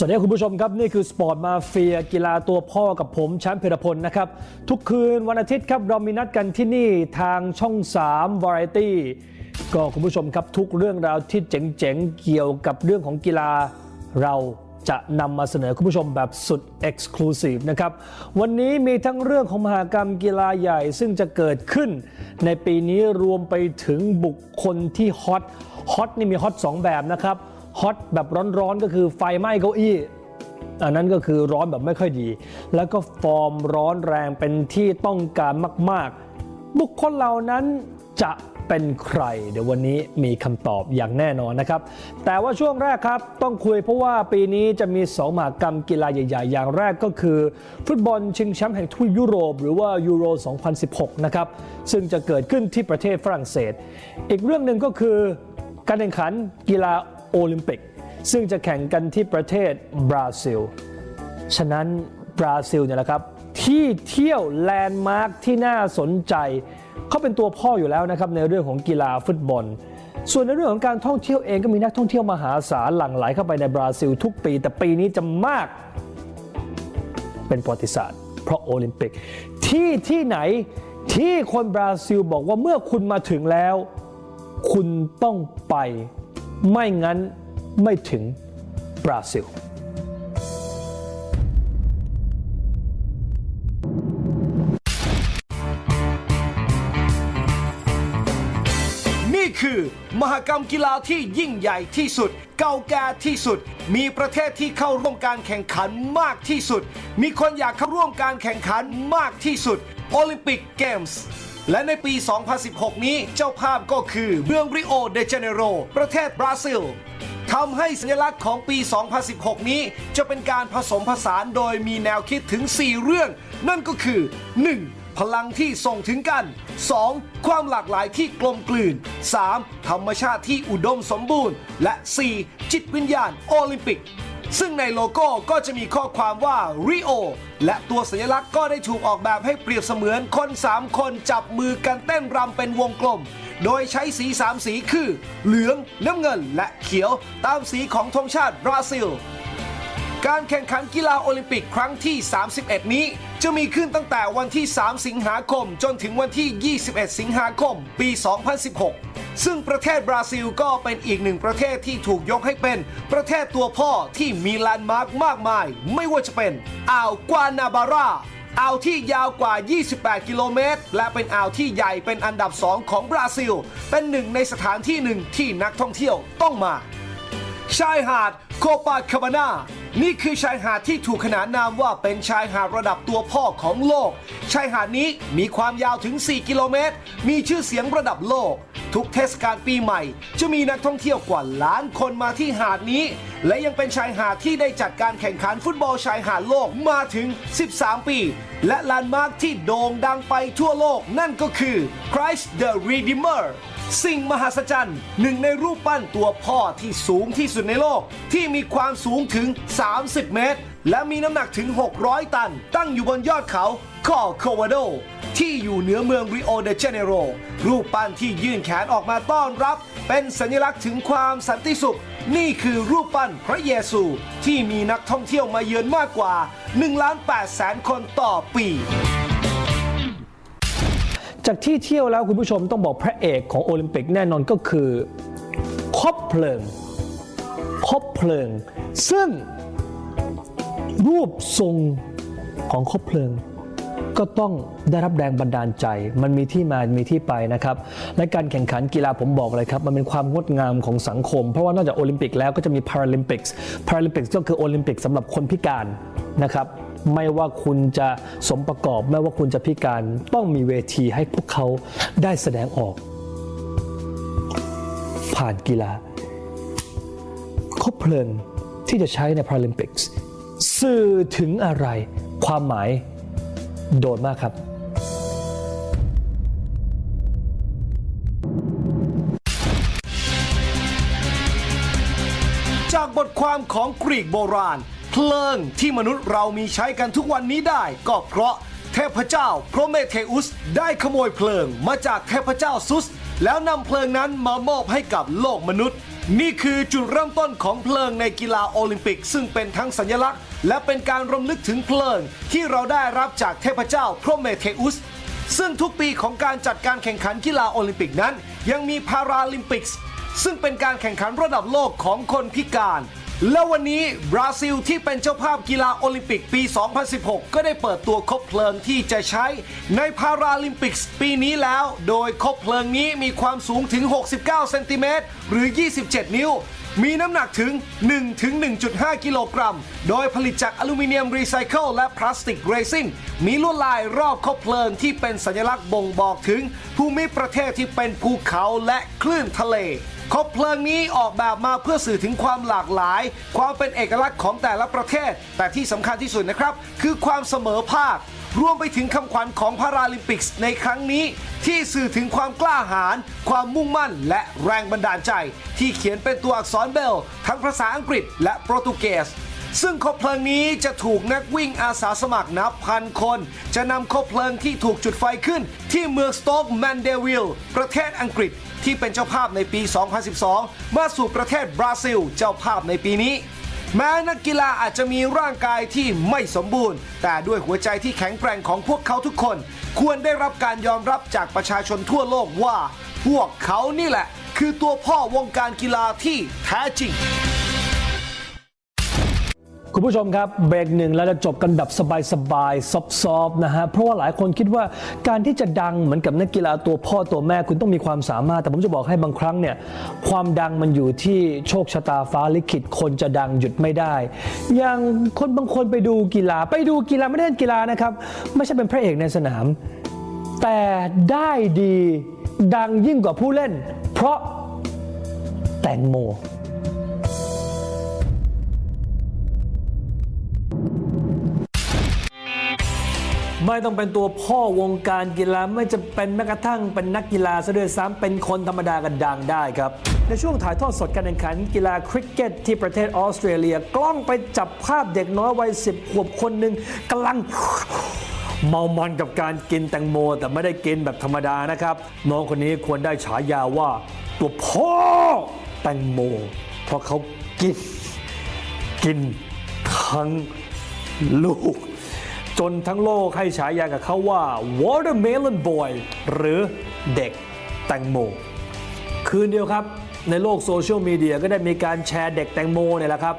สวัสดีคุณผู้ชมครับ นี่คือสปอร์ตมาเฟียกีฬาตัวพ่อกับผมแชมป์เพรพลนะครับ ทุกคืนวันอาทิตย์ครับ เรามีนัดกันที่นี่ทางช่อง 3 Variety ก็คุณผู้ชมครับทุกเรื่องราวที่เจ๋งๆ เกี่ยวกับเรื่องของกีฬาเราจะนำมาเสนอคุณผู้ชมแบบสุด Exclusive นะครับ วันนี้มีทั้งเรื่องของมหากรรมกีฬาใหญ่ ซึ่งจะเกิดขึ้น ในปีนี้รวมไปถึงบุคคลที่ฮอตฮอตนี่มีฮอตสองแบบนะครับ ฮอตแบบร้อนๆก็คือไฟไหม้เก้าอี้อันนั้นก็คือร้อนแบบไม่ค่อยดี แล้วก็ฟอร์มร้อนแรงเป็นที่ต้องการมาก ๆ บุคคลเหล่านั้นจะเป็นใคร เดี๋ยววันนี้มีคำตอบอย่างแน่นอนนะครับ แต่ว่าช่วงแรกครับต้องคุยเพราะว่าปีนี้จะมีสองมหากรรมกีฬาใหญ่ ๆ อย่างแรกก็คือ ฟุตบอลชิงแชมป์แห่งทวีปยุโรป หรือว่ายูโร 2016 นะครับ ซึ่งจะเกิดขึ้นที่ประเทศฝรั่งเศส อีกเรื่องหนึ่งก็คือการแข่งขันกีฬา โอลิมปิก ซึ่งจะแข่งกันที่ประเทศบราซิล ฉะนั้นบราซิลเนี่ยแหละครับที่เที่ยวแลนด์มาร์คที่น่าสนใจ เขาเป็นตัวพ่ออยู่แล้วนะครับในเรื่องของกีฬาฟุตบอล ส่วนในเรื่องของการท่องเที่ยวเองก็มีนักท่องเที่ยวมหาศาลหลั่งไหลเข้าไปในบราซิลทุกปี แต่ปีนี้จะมากเป็นประวัติศาสตร์ เพราะโอลิมปิก ที่ที่ไหนที่คนบราซิลบอกว่าเมื่อคุณมาถึงแล้ว คุณต้องไป ไม่งั้นไม่ถึงบราซิลนี่คือ มหกรรมกีฬาที่ยิ่งใหญ่ที่สุด เก่าแก่ที่สุด มีประเทศที่เข้าร่วมการแข่งขันมากที่สุด มีคนอยากเข้าร่วมการแข่งขันมากที่สุดโอลิมปิกเกมส์ และในปี 2016 นี้เจ้าภาพก็คือเมืองริโอเดเจเนโร ประเทศบราซิลทำให้สัญลักษณ์ของปี 2016 นี้จะเป็นการผสมผสานโดยมีแนวคิดถึง 4 เรื่อง นั่นก็คือ 1. พลังที่ส่งถึงกัน 2. ความหลากหลายที่กลมกลืน 3. ธรรมชาติที่อุดมสมบูรณ์ และ 4. จิตวิญญาณโอลิมปิก ซึ่งในโลโก้ก็จะมีข้อความว่า Rio และตัวสัญลักษณ์ก็ได้ถูกออกแบบให้เปรียบเสมือนคน 3 คนจับมือกันเต้นรำเป็นวงกลม โดยใช้สี 3 สีคือ เหลือง น้ำเงิน และเขียวตามสีของธงชาติบราซิล การแข่งขันกีฬาโอลิมปิกครั้งที่ 31 นี้ จะมีขึ้นตั้งแต่วันที่ 3 สิงหาคมจนถึงวันที่ 21 สิงหาคม ปี 2016 ซึ่งประเทศบราซิลก็เป็นอีกหนึ่งประเทศที่ถูกยกให้เป็นประเทศตัวพ่อที่มีแลนด์มาร์กมากมาย ไม่ว่าจะเป็นอ่าวกวานาบาราอ่าวที่ยาวกว่า 28 กิโลเมตร และเป็นอ่าวที่ใหญ่เป็นอันดับ2ของบราซิล เป็นหนึ่งในสถานที่หนึ่งที่นักท่องเที่ยวต้องมา ชายหาดโคปาคาบานา นี่คือชายหาดที่ถูกขนานนามว่าเป็นชายหาดระดับตัวพ่อของโลก ชายหาดนี้มีความยาวถึง 4 กิโลเมตร มีชื่อเสียงระดับโลก ทุกเทศกาลปีใหม่ จะมีนักท่องเที่ยวกว่าล้านคนมาที่หาดนี้ และยังเป็นชายหาดที่ได้จัดการแข่งขันฟุตบอลชายหาดโลกมาถึง 13 ปี และแลนมาร์คที่โด่งดังไปทั่วโลกนั่นก็คือ Christ the Redeemer สิ่งมหัศจรรย์หนึ่งในรูปปั้นตัวพ่อที่สูงที่สุดในโลก ที่มีความสูงถึง 30 เมตร และมีน้ำหนักถึง 600 ตัน ตั้งอยู่บนยอดเขาคอโควาโด ที่อยู่เหนือเมืองริโอเดจาเนโร รูปปั้นที่ยื่นแขนออกมาต้อนรับ เป็นสัญลักษณ์ถึงความสันติสุข นี่คือรูปปั้นพระเยซู ที่มีนักท่องเที่ยวมาเยือนมากกว่า1ล้าน8แสนคนต่อปี จากที่เที่ยวแล้วคุณผู้ชมต้องบอกพระเอกของโอลิมปิกแน่นอนก็คือคบเพลิงคบเพลิง ซึ่งรูปทรงของคบเพลิง ก็ต้องได้รับแรงบันดาลใจ มันมีที่มามีที่ไปนะครับ และการแข่งขันกีฬาผมบอกเลยครับ มันเป็นความงดงามของสังคม เพราะว่านอกจากโอลิมปิกแล้วก็จะมีพาราลิมปิกส์พาราลิมปิกส์ก็คือโอลิมปิกสำหรับคนพิการนะครับ ไม่ว่าคุณจะสมประกอบ ไม่ว่าคุณจะพิการต้องมีเวทีให้พวกเขาได้แสดงออก ผ่านกีฬาคบเพลิงที่จะใช้ในพาราลิมปิกส์สื่อถึงอะไรความหมายโดดมากครับจากบทความของกรีกโบราณ เพลิงที่มนุษย์เรามีใช้กันทุกวันนี้ได้ ก็เพราะเทพเจ้าโพรเมเทอุสได้ขโมยเพลิงมาจากเทพเจ้าซุส แล้วนำเพลิงนั้นมามอบให้กับโลกมนุษย์ นี่คือจุดเริ่มต้นของเพลิงในกีฬาโอลิมปิก ซึ่งเป็นทั้งสัญลักษณ์ และเป็นการรำลึกถึงเพลิง ที่เราได้รับจากเทพเจ้าโพรเมเทอุสซึ่งทุกปีของการจัดการแข่งขันกีฬาโอลิมปิกนั้น ยังมีพาราลิมปิกส์ซึ่งเป็นการแข่งขันระดับโลกของคนพิการ และวันนี้บราซิลที่เป็นเจ้าภาพกีฬาโอลิมปิกปี 2016 ก็ได้เปิดตัวคบเพลิงที่จะใช้ในพาราลิมปิกปีนี้แล้ว โดยคบเพลิงนี้มีความสูงถึง 69 เซนติเมตรหรือ 27 นิ้ว มีน้ำหนักถึง1ถึง1.5 กิโลกรัม โดยผลิตจากอลูมิเนียมรีไซเคิลและพลาสติกเรซิน มีลวดลายรอบคบเพลิงที่เป็นสัญลักษณ์บ่งบอกถึงภูมิประเทศที่เป็นภูเขาและคลื่นทะเล คบเพลิงนี้ออกแบบมาเพื่อสื่อถึงความหลากหลาย ความเป็นเอกลักษณ์ของแต่ละประเทศ แต่ที่สำคัญที่สุดนะครับ คือความเสมอภาค รวมไปถึงคำขวัญของพาราลิมปิกส์ในครั้งนี้ ที่สื่อถึงความกล้าหาญความมุ่งมั่น และแรงบันดาลใจ ที่เขียนเป็นตัวอักษรเบล ทั้งภาษาอังกฤษและโปรตุเกส ซึ่งคบเพลิงนี้จะถูกนักวิ่งอาสาสมัครนับพันคน จะนำคบเพลิงที่ถูกจุดไฟขึ้น ที่เมืองสโตกแมนเดวิลประเทศอังกฤษที่เป็นเจ้าภาพในปี 2012 มาสู่ประเทศบราซิล เจ้าภาพในปีนี้ แม้นักกีฬาอาจจะมีร่างกายที่ไม่สมบูรณ์ แต่ด้วยหัวใจที่แข็งแกร่งของพวกเขาทุกคน ควรได้รับการยอมรับจากประชาชนทั่วโลกว่า พวกเขานี่แหละ คือตัวพ่อวงการกีฬาที่แท้จริง คุณผู้ชมครับเบรกหนึ่งแล้วจะจบกันแบบสบายๆซอฟๆนะฮะเพราะว่าหลายคนคิดว่าการที่จะดังเหมือนกับนักกีฬาตัวพ่อตัวแม่คุณต้องมีความสามารถ แต่ผมจะบอกให้บางครั้งเนี่ยความดังมันอยู่ที่โชคชะตาฟ้าลิขิตคนจะดังหยุดไม่ได้ อย่างคนบางคนไปดูกีฬา ไปดูกีฬาไม่ได้เล่นกีฬานะครับไม่ใช่เป็นพระเอกในสนาม แต่ได้ดีดังยิ่งกว่าผู้เล่น เพราะแตงโม ไม่ต้องเป็นตัวพ่อวงการกีฬาไม่จะเป็นแม้กระทั่งเป็นนักกีฬาซะด้วยซ้ำเป็นคนธรรมดากันดังได้ครับ ในช่วงถ่ายทอดสดการแข่งขันกีฬาคริกเก็ตที่ประเทศออสเตรเลีย กล้องไปจับภาพเด็กน้อยวัยสิบขวบคนหนึ่งกำลังเมามันกับการกินแตงโม แต่ไม่ได้กินแบบธรรมดานะครับ น้องคนนี้ควรได้ฉายาว่า ตัวพ่อแตงโม เพราะเขากิน กินทั้ง ลูก จนทั้งโลกให้ฉายากับเขาว่า watermelon boy หรือเด็กแตงโม คืนเดียวครับ ในโลกโซเชียลมีเดียก็ได้มีการแชร์เด็กแตงโมเนี่ยแหละครับ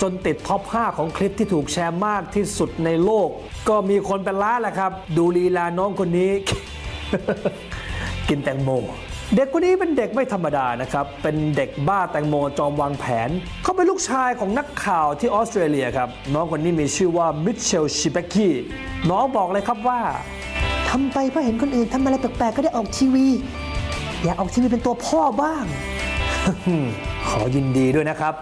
จนติดท็อป 5 ของคลิปที่ถูกแชร์มากที่สุดในโลก ก็มีคนเป็นล้านแหละครับ ดูลีลาน้องคนนี้ กินแตงโมเด็กคนนี้เป็นเด็กไม่ธรรมดานะครับ เป็นเด็กบ้าแตงโมจอมวางแผน เขาเป็นลูกชายของนักข่าวที่ออสเตรเลียครับ น้องคนนี้มีชื่อว่ามิเชลชิเบกี้น้องบอกเลยครับว่า ทำไปเพราะเห็นคนอื่นทำอะไรแปลกๆก็ได้ออกทีวี อยากออกทีวีเป็นตัวพ่อบ้าง ขอยินดีด้วยนะครับ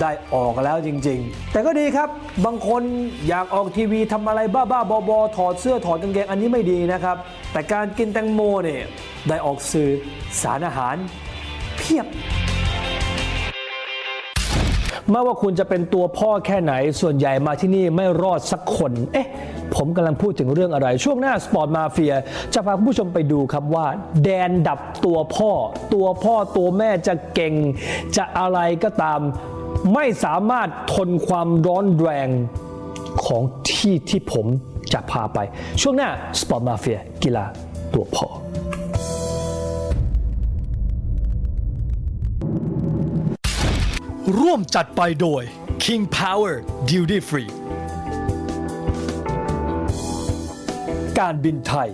ได้ออกแล้วจริง ๆ แต่ก็ดีครับ บางคนอยากออกทีวีทำอะไรบ้าๆบอๆถอดเสื้อถอดกางเกงอันนี้ไม่ดีนะครับ แต่การกินแตงโมเนี่ยได้ออกสื่อสารอาหาร เพียบ ไม่ว่าคุณจะเป็นตัวพ่อแค่ไหน ส่วนใหญ่มาที่นี่ไม่รอดสักคน เอ๊ะ ผมกำลังพูดถึงเรื่องอะไร ช่วงหน้าสปอร์ตมาเฟีย จะพาคุณผู้ชมไปดูครับว่า แดนดับตัวพ่อ ตัวพ่อตัวแม่จะเก่ง จะอะไรก็ตาม ไม่สามารถทนความร้อนแรงของที่ที่ผมจะพาไป ช่วงหน้าสปอร์ตมาเฟีย กีฬาตัวพ่อ ร่วมจัดไปโดย King Power Duty Free การบินไทย